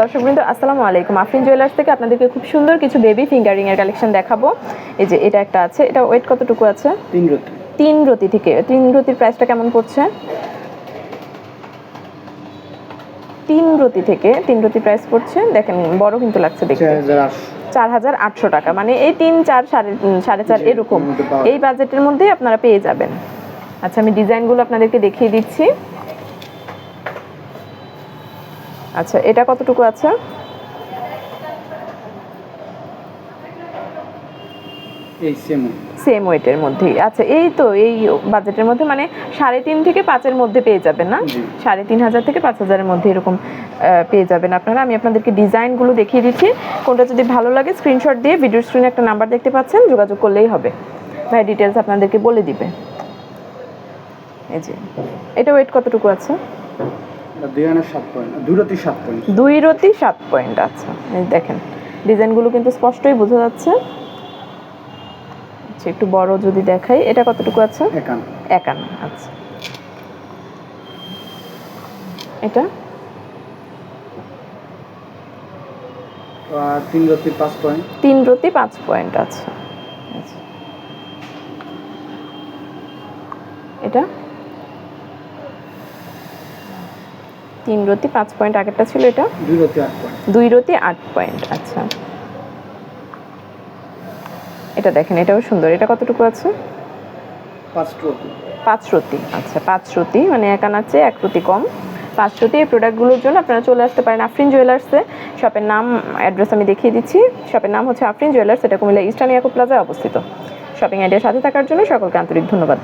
দর্শকবৃন্দ আসসালামু আলাইকুম। আফরিন জুয়েলার্স থেকে আপনাদেরকে খুব সুন্দর কিছু বেবি ফিঙ্গারিং এর কালেকশন দেখাবো। এই যে এটা একটা আছে এটা ওয়েট কতটুকু আছে? তিন রতি। তিন রতি থেকে। তিন রতির প্রাইসটা কেমন পড়ছে? তিন রতি থেকে তিন রতি প্রাইস পড়ছে। দেখেন বড় কিন্তু লাগছে দেখতে। চার হাজার আটশো। টাকা। মানে এই তিন চার সাড়ে সাড়ে চার এরকম। মধ্যে এই বাজেটের মধ্যেই আপনারা পেয়ে যাবেন। আচ্ছা আমি ডিজাইনগুলো আপনাদেরকে দেখিয়ে দিচ্ছি। আচ্ছা এটা কতটুকু আছে? সেম ওয়েটের মধ্যেই। আচ্ছা এই তো এই বাজেটের মধ্যে মানে সাড়ে তিন থেকে পাঁচের মধ্যে পেয়ে যাবেন না? সাড়ে তিন হাজার থেকে পাঁচ হাজারের মধ্যে এরকম পেয়ে যাবেন আপনারা। আমি আপনাদেরকে ডিজাইনগুলো দেখিয়ে দিচ্ছি। কোনটা যদি ভালো লাগে স্ক্রিনশট দিয়ে ভিডিও স্ক্রিনে একটা নাম্বার দেখতে পাচ্ছেন যোগাযোগ করলেই হবে। ভাই ডিটেলস আপনাদেরকে বলে দিবে। এই যে এটা ওয়েট কতটুকু আছে? দুই রতি সাত পয়েন্ট আচ্ছা। দেখেন ডিজাইনগুলো কিন্তু স্পষ্টই বোঝা যাচ্ছে। আচ্ছা একটু বড় যদি দেখাই এটা কতটুকু আছে? একান একান্ন আচ্ছা। এটা? তিন রতি পাঁচ পয়েন্ট তিন রতি পাঁচ পয়েন্ট আচ্ছা। আচ্ছা। এটা? তিন রতি পাঁচ পয়েন্ট আগেরটা ছিল এটা? দুই রতি আট পয়েন্ট। আচ্ছা। এটা দেখেন এটাও সুন্দর। এটা কতটুকু আছে? পাঁচ রতি। পাঁচ রতি আচ্ছা পাঁচ রতি মানে এক আনার চেয়ে এক রতি কম। পাঁচ রতি এই প্রোডাক্টগুলোর জন্য আপনারা চলে আসতে পারেন আফরিন জুয়েলার্সে শপের নাম অ্যাড্রেস আমি দেখিয়ে দিচ্ছি। শপের নাম হচ্ছে আফরিন জুয়েলার্স এটা কুমিল্লা ইস্টার্ন ইয়াকুব প্লাজায় অবস্থিত। শপিং আইডিয়ার সাথে থাকার জন্য সকলকে আন্তরিক ধন্যবাদ।